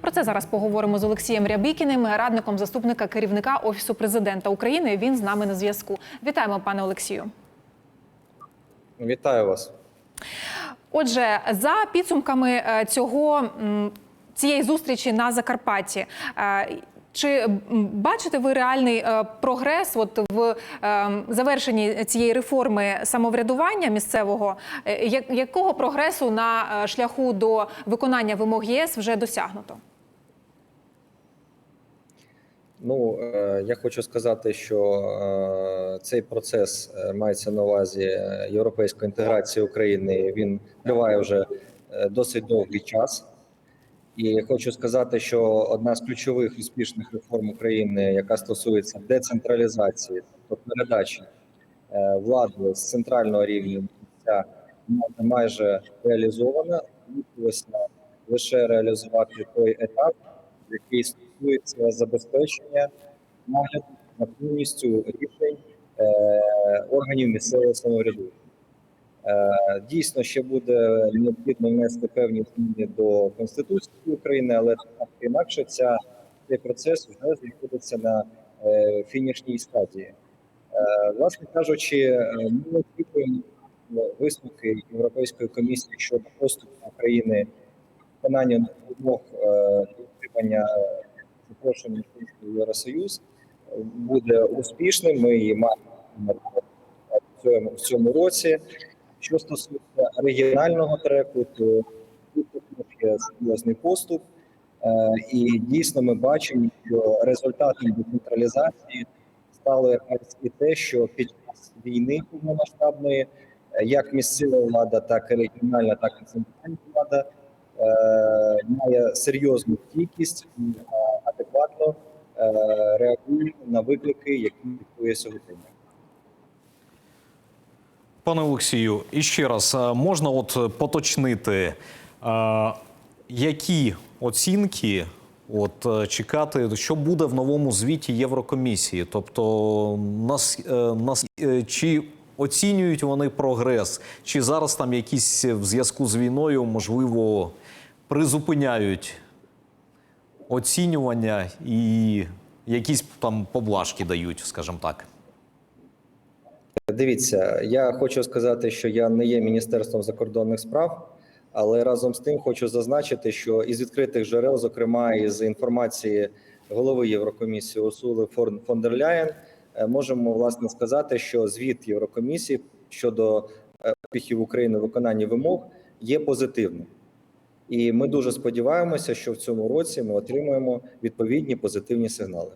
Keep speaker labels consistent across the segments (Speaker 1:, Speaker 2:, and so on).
Speaker 1: Про це зараз поговоримо з Олексієм Рябікіним, радником заступника керівника Офісу президента України. Він з нами на зв'язку. Вітаємо, пане Олексію.
Speaker 2: Вітаю вас.
Speaker 1: Отже, за підсумками е, цього цієї зустрічі на Закарпатті. е, Чи бачите ви реальний е, прогрес от в завершенні цієї реформи самоврядування місцевого? Якого прогресу на шляху до виконання вимог єС вже досягнуто?
Speaker 2: Ну е, я хочу сказати, що е, цей процес е, мається на увазі європейської інтеграції України. Він триває вже досить довгий час. І хочу сказати, що одна з ключових успішних реформ України, яка стосується децентралізації, тобто передачі влади з центрального рівня, майже реалізована. Лише реалізувати той етап, який стосується забезпечення нагляду за повністю рішень е, органів місцевого самоврядування. Е, Дійсно, ще буде необхідно внести певні зміни до Конституції України, але так інакше ця цей процес вже знаходиться на е, фінішній стадії. Е, Власне кажучи, е, ми очікуємо висновки Європейської комісії щодо поступу України виконання вимог е, отримання запрошення в Євросоюз буде успішним. Ми її маємо в цьому, році. Що стосується регіонального треку, то є серйозний поступ, Е, і дійсно ми бачимо, що результатом децентралізації стало якраз і те, що під час війни повномасштабної е, як місцева влада, так і регіональна, так і центральна влада е, має серйозну стійкість е, адекватно е, реагує на виклики, які диктує сьогодення.
Speaker 3: Пане Олексію, і ще раз е, можна от поточнити, е, які оцінки от чекати, що буде в новому звіті Єврокомісії? Тобто, нас, нас чи оцінюють вони прогрес, чи зараз там якісь в зв'язку з війною можливо призупиняють оцінювання і якісь там поблажки дають, скажімо так.
Speaker 2: Дивіться, я хочу сказати, що я не є міністерством закордонних справ, але разом з тим хочу зазначити, що із відкритих джерел, зокрема із інформації голови Єврокомісії Урсули фон дер Ляєн, е, можемо власне сказати, що звіт Єврокомісії щодо е, успіхів України у виконанні вимог є позитивним. І ми дуже сподіваємося, що в цьому році ми отримаємо відповідні позитивні сигнали.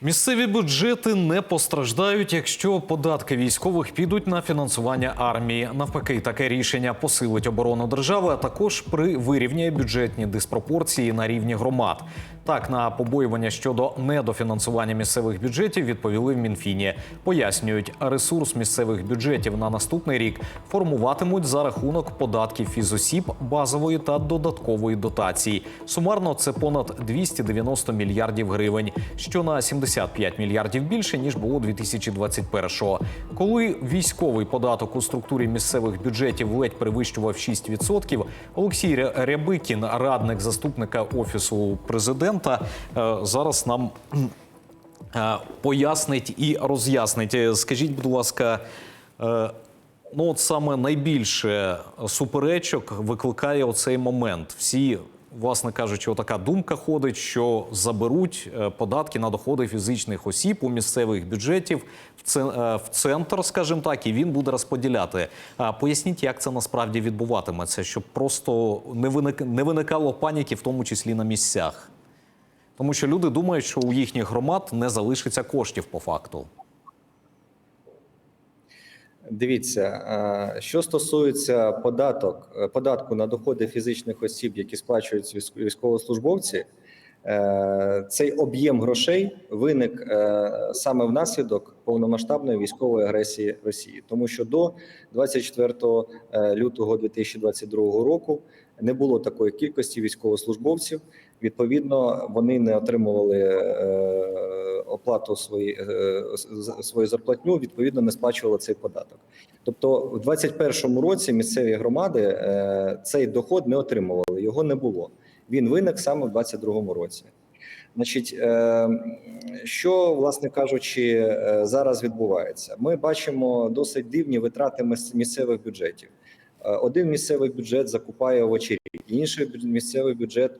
Speaker 3: Місцеві бюджети не постраждають, якщо податки військових підуть на фінансування армії. Навпаки, таке рішення посилить оборону держави, а також при вирівняє бюджетні диспропорції на рівні громад. Так, на побоювання щодо недофінансування місцевих бюджетів відповіли в Мінфіні. Пояснюють, ресурс місцевих бюджетів на наступний рік формуватимуть за рахунок податків фізосіб, базової та додаткової дотації. Сумарно це понад 290 мільярдів гривень, що на 75 мільярдів більше ніж було 2021-го. Коли військовий податок у структурі місцевих бюджетів ледь перевищував 6%, Олексій Ря- Рябикін, радник заступника офісу президента, е, зараз нам е, пояснить і роз'яснить. Скажіть, будь ласка. е, Ну, от саме найбільше суперечок викликає оцей момент. Всі, власне кажучи, отака думка ходить, що заберуть е, податки на доходи фізичних осіб у місцевих бюджетів в е, центр, скажімо так, і він буде розподіляти. Поясніть, як це насправді відбуватиметься, щоб просто не виникало паніки, в тому числі на місцях. Тому що люди думають, що у їхніх громад не залишиться коштів по факту.
Speaker 2: Дивіться, е, що стосується податок, е, податку на доходи фізичних осіб, які сплачують військ- військовослужбовці, е, цей об'єм грошей виник саме внаслідок повномасштабної військової агресії Росії, тому що до 24 е, лютого 2022 року не було такої кількості військовослужбовців. Відповідно, вони не отримували е, оплату свої, е, свою зарплатню, відповідно не сплачували цей податок. Тобто, в 2021 році місцеві громади е, цей доход не отримували, його не було. Він виник саме в 2022 році. Значить, що, власне кажучи, зараз відбувається? Ми бачимо досить дивні витрати місцевих бюджетів. Один місцевий бюджет закупає овочі, інший місцевий бюджет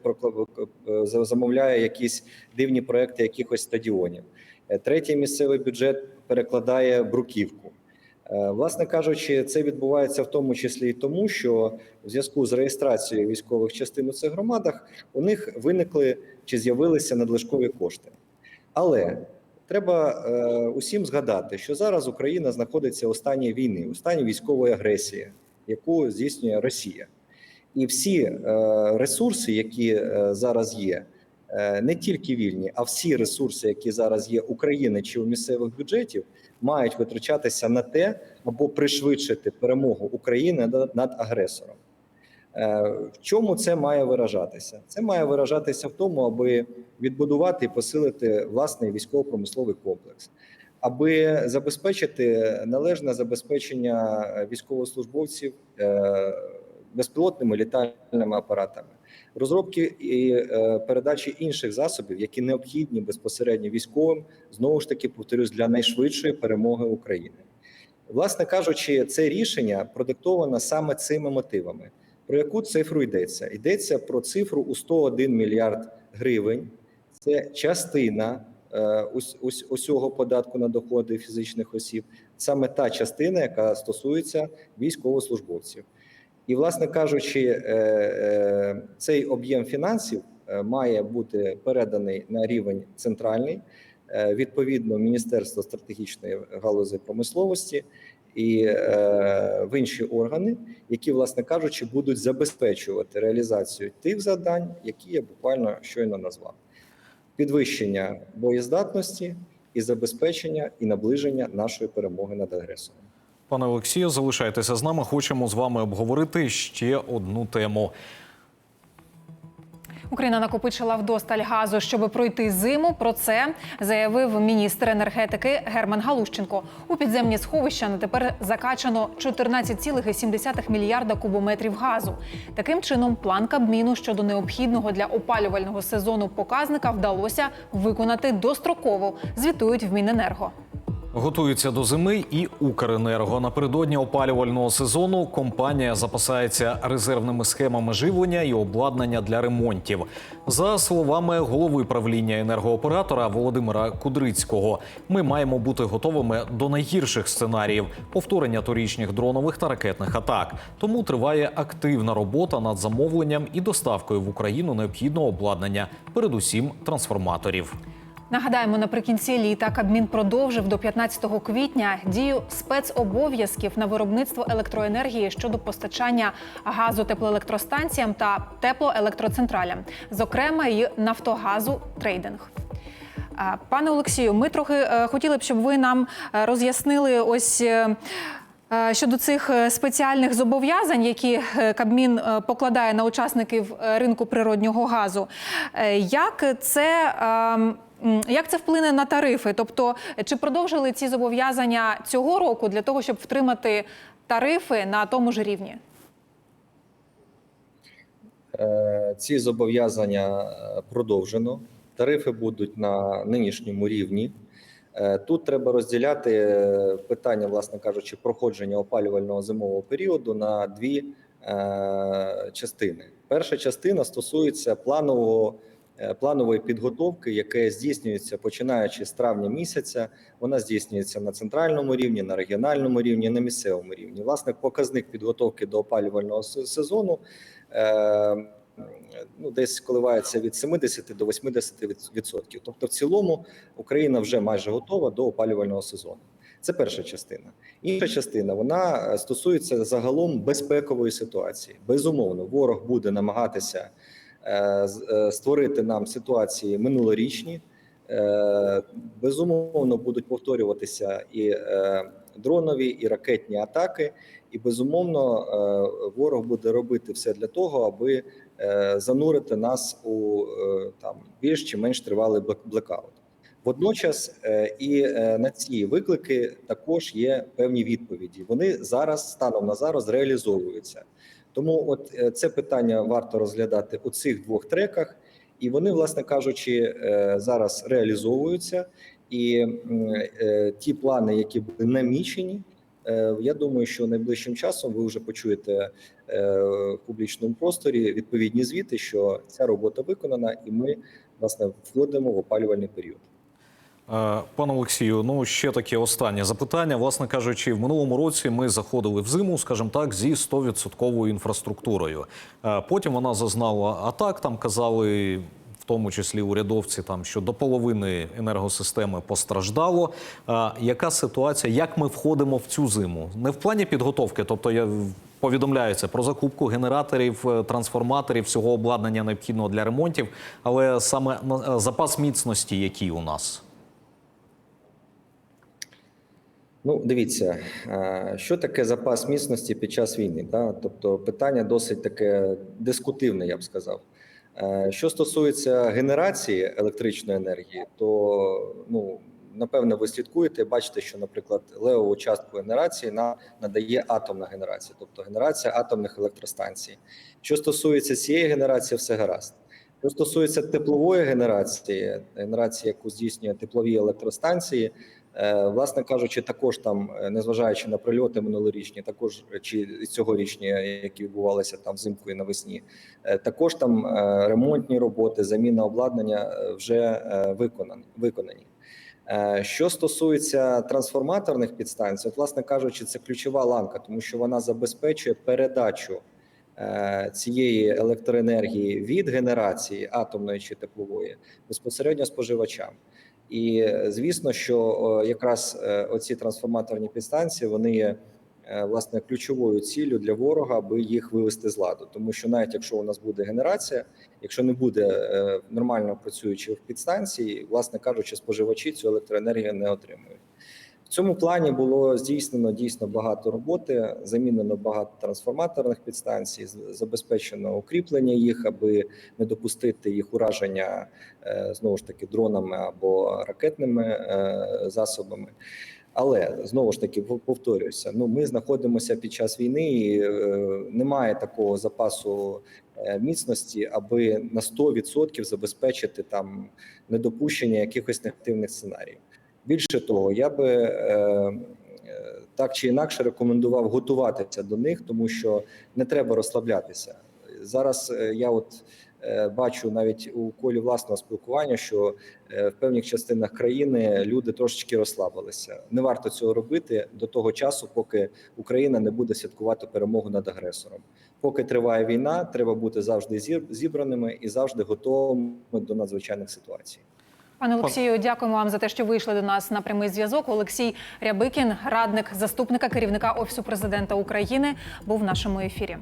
Speaker 2: е, за- замовляє якісь дивні проекти якихось стадіонів. Е, Третій місцевий бюджет перекладає бруківку. Е, Власне кажучи, це відбувається в тому числі і тому, що в зв'язку з реєстрацією військових частин у цих громадах у них виникли чи з'явилися надлишкові кошти. Але треба е, усім згадати, що зараз Україна знаходиться у стані війни, у стані військової агресії, яку здійснює Росія. І всі е, ресурси, які е, зараз є, е, не тільки вільні, а всі ресурси, які зараз є України чи у місцевих бюджетів, мають витрачатися на те, або пришвидшити перемогу України над- агресором. В чому це має виражатися? Це має виражатися в тому, аби відбудувати і посилити власний військово-промисловий комплекс, аби забезпечити належне забезпечення військовослужбовців безпілотними літальними апаратами, розробки і е, передачі інших засобів, які необхідні безпосередньо військовим, знову ж таки повторюсь, для найшвидшої перемоги України. Власне кажучи, це рішення продиктовано саме цими мотивами. Про яку цифру йдеться? Йдеться про цифру у 101 мільярд гривень. Це частина е, ус- ус- усього податку на доходи фізичних осіб, саме та частина, яка стосується військовослужбовців. І, власне кажучи, е, е, цей об'єм фінансів е, має бути переданий на рівень центральний, відповідно Міністерство стратегічної галузі промисловості і в інші органи, які, власне кажучи, будуть забезпечувати реалізацію тих завдань, які я буквально щойно назвав: підвищення боєздатності і забезпечення і наближення нашої перемоги над агресором.
Speaker 3: Пане Олексію, залишайтеся з нами. Хочемо з вами обговорити ще одну тему.
Speaker 1: Україна накопичила вдосталь газу, щоб пройти зиму. Про це заявив міністр енергетики Герман Галущенко. У підземні сховища на тепер закачано 14,7 мільярда кубометрів газу. Таким чином, план Кабміну щодо необхідного для опалювального сезону показника вдалося виконати достроково. Звітують в Міненерго.
Speaker 3: Готується до зими і Укренерго. Напередодні опалювального сезону компанія запасається резервними схемами живлення і обладнання для ремонтів. За словами голови правління енергооператора Володимира Кудрицького, ми маємо бути готовими до найгірших сценаріїв повторення торічних дронових та ракетних атак. Тому триває активна робота над замовленням і доставкою в Україну необхідного обладнання, передусім трансформаторів.
Speaker 1: Нагадаємо, наприкінці літа Кабмін продовжив до 15 квітня дію спецобов'язків на виробництво електроенергії щодо постачання газу теплоелектростанціям та теплоелектроцентралям, зокрема і Нафтогазу трейдинг. Пане Олексію, ми трохи е, хотіли б, щоб ви нам е, роз'яснили ось. е, Щодо цих спеціальних зобов'язань, які Кабмін покладає на учасників ринку природнього газу, як це, ем, як це вплине на тарифи? Тобто, чи продовжили ці зобов'язання цього року для того, щоб втримати тарифи на тому ж рівні?
Speaker 2: Е, Ці зобов'язання е, продовжено. Тарифи будуть на нинішньому рівні. Е, Тут треба розділяти питання, власне кажучи, проходження опалювального зимового періоду на дві частини. Перша частина стосується планового планової підготовки, яке здійснюється починаючи з травня місяця. Вона здійснюється на центральному рівні, на регіональному рівні, на місцевому рівні. Власне, показник підготовки до опалювального сезону. е, Ну, десь коливається від 70 до 80 відсотків. Тобто, в цілому Україна вже майже готова до опалювального сезону. Це перша частина. Інша частина вона е, стосується загалом безпекової ситуації. Безумовно, ворог буде намагатися е, е, створити нам ситуації минулорічні. Е, Безумовно, будуть повторюватися і е, дронові, і ракетні атаки. І безумовно, е, ворог буде робити все для того, аби е, занурити нас у е, там більш чи менш тривалий блек- блекаут. Водночас е, і е, на ці виклики також є певні відповіді. Вони зараз станом на зараз реалізовуються. Тому, от е, це питання варто розглядати у цих двох треках, і вони, власне кажучи, е, зараз реалізовуються. І е, ті плани, які були намічені, я думаю, що найближчим часом ви вже почуєте в публічному просторі відповідні звіти, що ця робота виконана, і ми власне входимо в опалювальний період.
Speaker 3: Е, Пане Олексію, ну ще таке останнє запитання. Власне кажучи, в минулому році ми заходили в зиму, скажімо так, зі 100% інфраструктурою. Е, Потім вона зазнала атак. Там казали, в тому числі урядовці, там що до половини енергосистеми постраждало. Е, Яка ситуація? Як ми входимо в цю зиму? Не в плані підготовки, тобто я повідомляється про закупку генераторів, трансформаторів, всього обладнання необхідного для ремонтів, але саме запас міцності, який у нас.
Speaker 2: Ну, дивіться, що таке запас міцності під час війни? Да? Тобто питання досить таке дискутивне, я б сказав. Е, Що стосується генерації електричної енергії, то ну напевно ви слідкуєте, бачите, що, наприклад, левову частку генерації на надає атомна генерація, тобто генерація атомних електростанцій. Що стосується цієї генерації, все гаразд. Що стосується теплової генерації, генерації, яку здійснює теплові електростанції, Власне кажучи, також там, е, незважаючи на прильоти минулорічні, також е, чи цьогорічні, які відбувалися там взимку і навесні, е, також там е, ремонтні роботи, заміна обладнання е, вже е, виконані. виконані. Е, Що стосується трансформаторних підстанцій, от, власне кажучи, це ключова ланка, тому що вона забезпечує передачу е, цієї електроенергії від генерації атомної чи теплової безпосередньо споживачам. І е, звісно, що якраз е, оці трансформаторні підстанції вони є е, власне ключовою ціллю для ворога, аби їх вивести з ладу. Тому що навіть якщо у нас буде генерація, якщо не буде нормально працюючих підстанцій, власне кажучи, споживачі цю електроенергію не отримують. В цьому плані було здійснено дійсно багато роботи, замінено багато трансформаторних підстанцій, забезпечено укріплення їх, аби не допустити їх ураження е, знову ж таки дронами або ракетними е, засобами. Але знову ж таки повторююся: ну ми знаходимося під час війни, і е, немає такого запасу е, міцності, аби на 100% забезпечити там недопущення якихось негативних сценаріїв. Більше того, я би е, е, так чи інакше рекомендував готуватися до них, тому що не треба розслаблятися. Зараз е, я от е, бачу навіть у колі власного спілкування, що в певних частинах країни люди трошечки розслабилися. Не варто цього робити до того часу, поки Україна не буде святкувати перемогу над агресором. Поки триває війна, треба бути завжди зібраними і завжди готовими до надзвичайних ситуацій.
Speaker 1: Пане Олексію, дякуємо вам за те, що вийшли до нас на прямий зв'язок. Олексій Рябикін, радник заступника керівника офісу президента України, був в нашому ефірі.